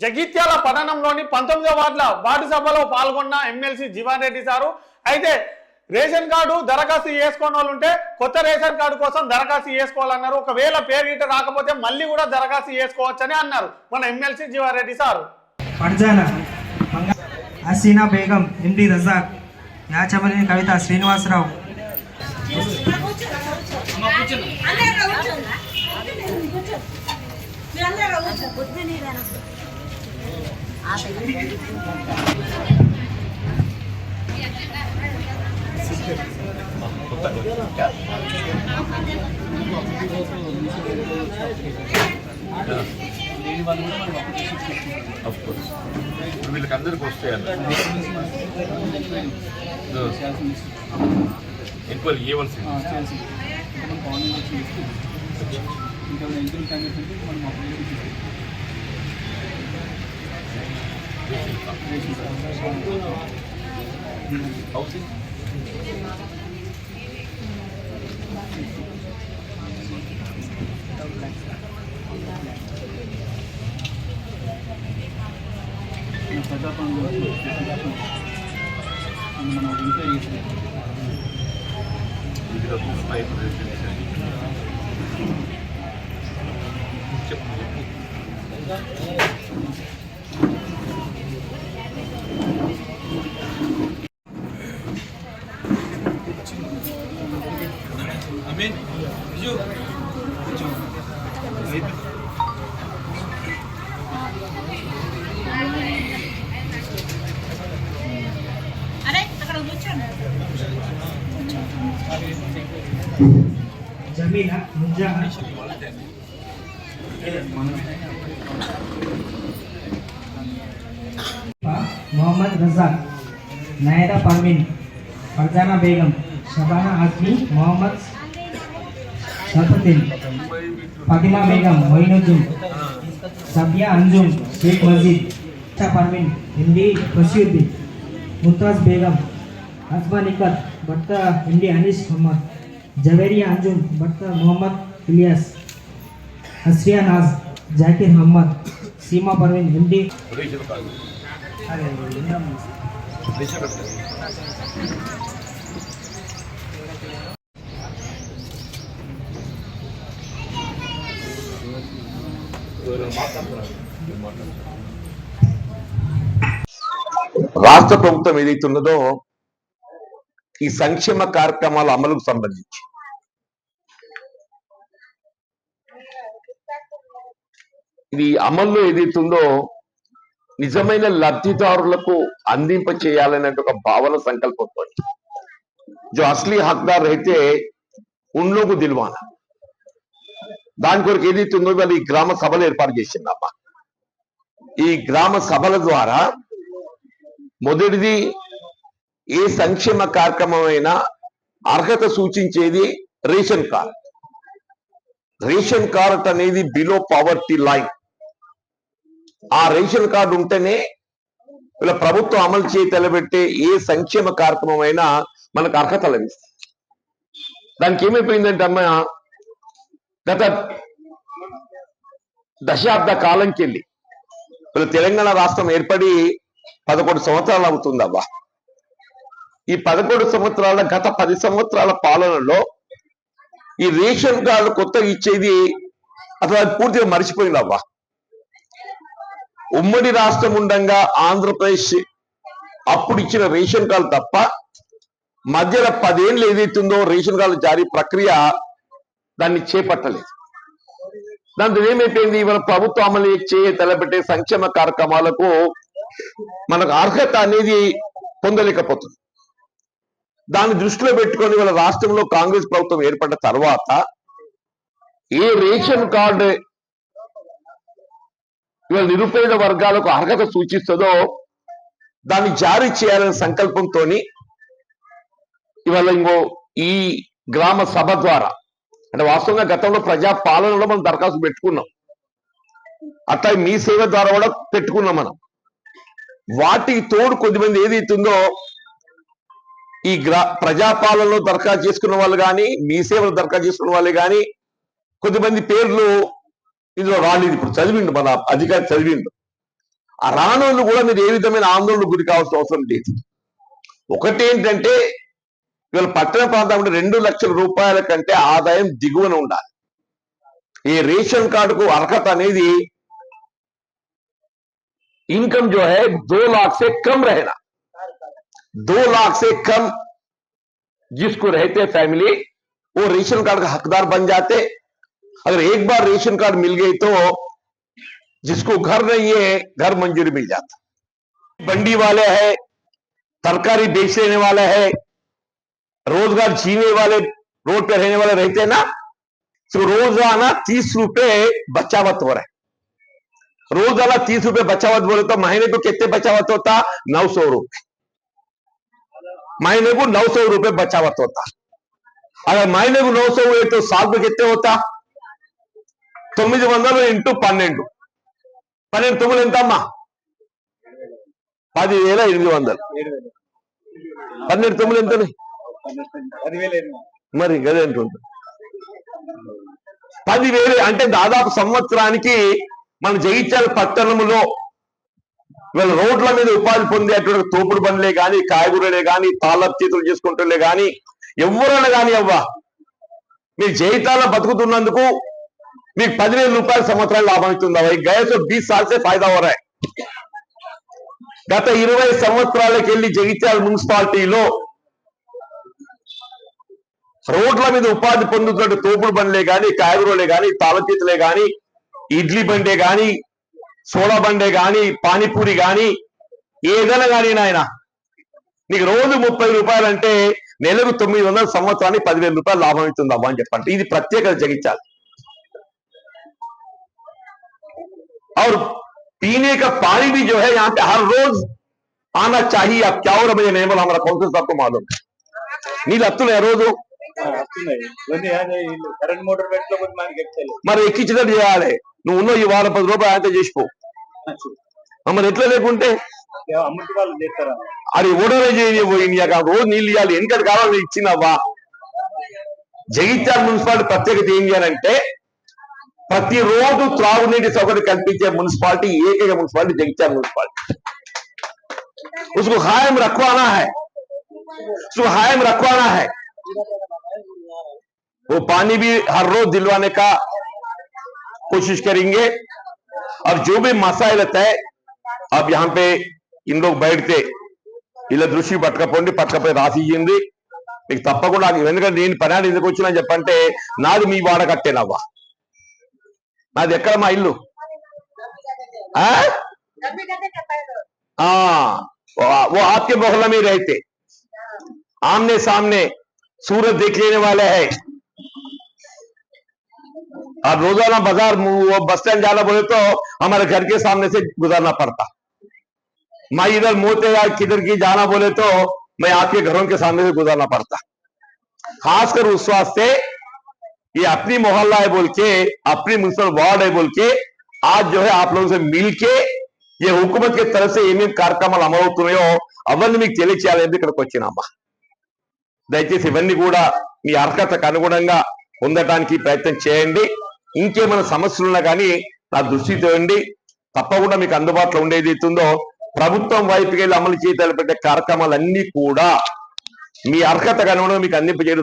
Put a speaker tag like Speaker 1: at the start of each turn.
Speaker 1: జగిత్యాల పట్టణంలోని పంతొమ్మిదో వార్డుల వార్డు సభలో పాల్గొన్న ఎమ్మెల్సీ జీవన్ రెడ్డి సారు. అయితే రేషన్ కార్డు దరఖాస్తు చేసుకున్న వాళ్ళు ఉంటే కొత్త రేషన్ కార్డు కోసం దరఖాస్తు చేసుకోవాలన్నారు. ఒకవేళ పేరు గిట్ట రాకపోతే మళ్ళీ కూడా దరఖాస్తు చేసుకోవచ్చని అన్నారు మన MLC Jeevan
Speaker 2: Reddy sir. Haseena Begum MD Razak యాచమలిని Kavitha Srinivasarao.
Speaker 3: అఫ్ వీళ్ళకి అందరికి వస్తాయి అన్న ఎంక్వైరీ చేయవలసి హౌసింగ్ ఇది
Speaker 4: అక్కడ కూర్చోండి
Speaker 2: జమీలా ముజాహర్ मोहम्मद रजाक नायरा परवीन फरजाना बेगम शबाना आजमी मोहम्मद सतते फातिमा बेगम मोइनुद्दीन सबिया अंजुम शेख मस्जिद अच्छा परवीन हिंदी खुशियुद्दीन मुमताज़ बेगम हसबा निकत भट्ट हिंदी अनीस मोहम्मद जवेरिया अंजुम भट्ट मोहम्मद इलियास हसरिया नाज जाकिर मोहम्मद सीमा परवीन हिंदी।
Speaker 3: రాష్ట్ర ప్రభుత్వం ఏదైతే ఉన్నదో ఈ సంక్షేమ కార్యక్రమాల అమలుకు సంబంధించి ఇది అమల్లో ఏదైతే ఉందో నిజమైన లబ్ధిదారులకు అందింప చేయాలనే ఒక భావన సంకల్పంతో जो असली हकदार रहते उन लोगों दिलवाना దాని కొరకు ఏదైతే ఉందో వాళ్ళు ఈ గ్రామ సభలు ఏర్పాటు చేసిందమ్మా. ఈ గ్రామ సభల ద్వారా మొదటిది ఏ సంక్షేమ కార్యక్రమం అయినా అర్హత సూచించేది రేషన్ కార్డ్. రేషన్ కార్డ్ అనేది బిలో పవర్టీ లైన్ ఆ రేషన్ కార్డు ఉంటేనే ఇలా ప్రభుత్వం అమలు చేయి తెలబెట్టే ఏ సంక్షేమ కార్యక్రమం అయినా మనకు అర్హత లభిస్తుంది. దానికి ఏమైపోయిందంటే అమ్మ గత దశాబ్ద కాలంకెళ్ళి తెలంగాణ రాష్ట్రం ఏర్పడి పదకొండు సంవత్సరాలు అవుతుంది ఈ పదకొండు సంవత్సరాల గత పది సంవత్సరాల పాలనలో ఈ రేషన్ కార్డు కొత్త ఇచ్చేది అసలు అది పూర్తిగా మర్చిపోయిందవ్వా ఉమ్మడి రాష్ట్రం ఉండగా ఆంధ్రప్రదేశ్ అప్పుడు ఇచ్చిన రేషన్ కార్డు తప్ప మధ్యలో పదేళ్ళు ఏదైతుందో రేషన్ కార్డు జారీ ప్రక్రియ దాన్ని చేపట్టలేదు. దాంతో ఏమైపోయింది? మన ప్రభుత్వం అమలు చేయ తలపెట్టే సంక్షేమ కార్యక్రమాలకు మనకు అర్హత అనేది పొందలేకపోతుంది. దాన్ని దృష్టిలో పెట్టుకొని వాళ్ళ రాష్ట్రంలో కాంగ్రెస్ ప్రభుత్వం ఏర్పడిన తర్వాత ఏ రేషన్ కార్డు ఇవాళ నిరుపేద వర్గాలకు అర్హత సూచిస్తుందో దాన్ని జారీ చేయాలనే సంకల్పంతో ఇవాళ ఇంకో ఈ గ్రామ సభ ద్వారా అంటే వాస్తవంగా గతంలో ప్రజా పాలనలో మనం దరఖాస్తు పెట్టుకున్నాం. అట్లా మీ సేవ ద్వారా కూడా పెట్టుకున్నాం మనం. వాటికి తోడు కొద్దిమంది ఏదైతుందో ఈ గ్రా ప్రజాపాలనలో దరఖాస్తు చేసుకున్న వాళ్ళు కానీ మీ సేవలు దరఖాస్తు చేసుకున్న వాళ్ళు కానీ కొద్దిమంది పేర్లు ఇందులో రాలేదు. ఇప్పుడు చదివిండు మన అధికారి చదివిండు. ఆ రానోళ్ళు కూడా మీరు ఏ విధమైన ఆందోళనకు గురి కావాల్సిన అవసరం లేదు. ఒకటి ఏంటంటే ఇవాళ పట్టణ ప్రాంతం రెండు లక్షల రూపాయల కంటే ఆదాయం దిగువన ఉండాలి ఈ రేషన్ కార్డుకు అర్హత అనేది इनकम जो है दो लाख से कम रहना दो लाख से कम जिसको रहते फैमिली वो रेशन कार्ड का हकदार बन जाते अगर एक बार रेशन कार्ड मिल गई तो जिसको घर नहीं है घर मंजूरी मिल जाता बंडी वाले है तरकारी बेच लेने वाले है रोजगार जीने वाले रोड पे रहने वाले रहते हैं ना तो रोजाना तीस रुपए बचावत हो रहा है रोजाना तीस रुपए बचावत बोले तो महीने को कितने बचावत होता नौ सौ रुपए महीने को नौ सौ रुपए बचावत होता अगर महीने को नौ सौ हुए तो साल में कितने होता తొమ్మిది వందలు ఇంటూ పన్నెండు పన్నెండు తొమ్మిది ఎంత అమ్మా పదివేల ఎనిమిది వందలు పన్నెండు తొమ్మిది ఎంత మరి గదే పదివేలు అంటే దాదాపు సంవత్సరానికి మన జగిత్యాల పట్టణంలో వీళ్ళ రోడ్ల మీద ఉపాధి పొందేటువంటి తోపుడు బండ్లే కానీ కాయగూరలే కానీ తాళ్ళ చేతులు చేసుకుంటులే కానీ ఎవరైనా కానీ అవ్వా మీ జయితాల బతుకుతున్నందుకు మీకు పదివేల రూపాయల సంవత్సరాలు లాభం ఇస్తుందా ఈ గయసు బీస్ సాల్సే ఫాయిదా వరాయి. గత ఇరవై సంవత్సరాలకు వెళ్ళి జగిత్యాల మున్సిపాలిటీలో రోడ్ల మీద ఉపాధి పొందుతున్న తోపుడు బండ్లే గాని కాయగూరలే గాని తాళతీతలే గాని ఇడ్లీ బండే గాని సోడా బండే గాని పానీపూరి గాని ఏదైనా గాని నాయన నీకు రోజు ముప్పై రూపాయలు అంటే నెలకు తొమ్మిది వందల సంవత్సరానికి పదివేల రూపాయలు లాభం అవుతుంది అమ్మా అని చెప్పండి ఇది ప్రత్యేకత జగించాలి और पीने का पानी भी जो है यहाँ पे हर रोज आना चाहिए अब क्या हो रहा मुझे नहीं बोला हमारा काउंसिल साहब को मालूम है నీళ్ళు వస్తున్నాయి రోజు
Speaker 5: వస్తున్నాయి ఇవన్నీ అదే వీళ్ళు కరెంట్ మోటార్ పెట్టుకోకపోతే మనకి ఎక్కలేదు
Speaker 3: మరి ఎక్కించినట్టు చేయాలి నువ్వు ఉన్న ఈ వారం పది రూపాయలు ఆయనతో చేసిపో ఆ, మరి ఎట్లా లేకుంటే
Speaker 5: అమ్మటి వాళ్ళు చేస్తారా
Speaker 3: అది ఓడరే పోయింది రోజు నీళ్ళు ఇవ్వాలి ఎందుకంటే కావాలి ఇచ్చినవ్వా జగిత్యాల మున్సిపాలిటీ ప్రత్యేకత ఏం చేయాలంటే ప్రతిరోజు త్రాగునీటి సౌకర్యం కల్పించే మున్సిపాలిటీ ఏకైక మున్సిపాలిటీ జగిత్యాల మున్సిపాలిటీ उसको कायम रखवाना है उसको कायम रखवाना है वो पानी भी हर रोज दिलवाने का कोशिश करेंगे और जो भी मसाइल है अब यहाँ पे इन लोग बैठते ఇలా దృష్టి పట్టకపోండి పట్టకపోయి రాసి ఇయ్యింది మీకు తప్పకుండా నాకు ఎందుకంటే నేను పని ఎందుకు వచ్చినా చెప్పంటే నాది మీ వాడ కట్టేనవ్వా నాది ఎక్కడ మా ఇల్లు ఆ? ఆ, वो- वो आपके मोहल्ला में रहते आमने सामने सूरत देख लेने वाले हैं अब रोजाना बाजार वो बस स्टैंड जाना बोले तो हमारे घर के सामने से गुजरना पड़ता मैं इधर मोते या किधर की जाना बोले तो मैं आपके घरों के सामने से गुजरना पड़ता खासकर उस वास्ते ये अपनी मोहल्ला है बोल के अपनी मुंसिपल वार्ड है बोल के आज जो है आप लोगों से मिल के ये हुकूमत के तरफ से ఏమేమి కార్యక్రమాలు అమలవుతున్నాయో అవన్నీ మీకు తెలియచేయాలని ఇక్కడికి వచ్చినామా దయచేసి ఇవన్నీ కూడా మీ అర్హతకు అనుగుణంగా పొందడానికి ప్రయత్నం చేయండి ఇంకేమైనా సమస్యలు ఉన్నా కానీ నా దృష్టి తేవండి తప్పకుండా మీకు అందుబాటులో ఉండేది అవుతుందో ప్రభుత్వం వైపుకి వెళ్ళి అమలు చేయతలపెట్టే కార్యక్రమాలన్నీ కూడా మీ అర్హత కనుగొని మీకు అందింపజేయడం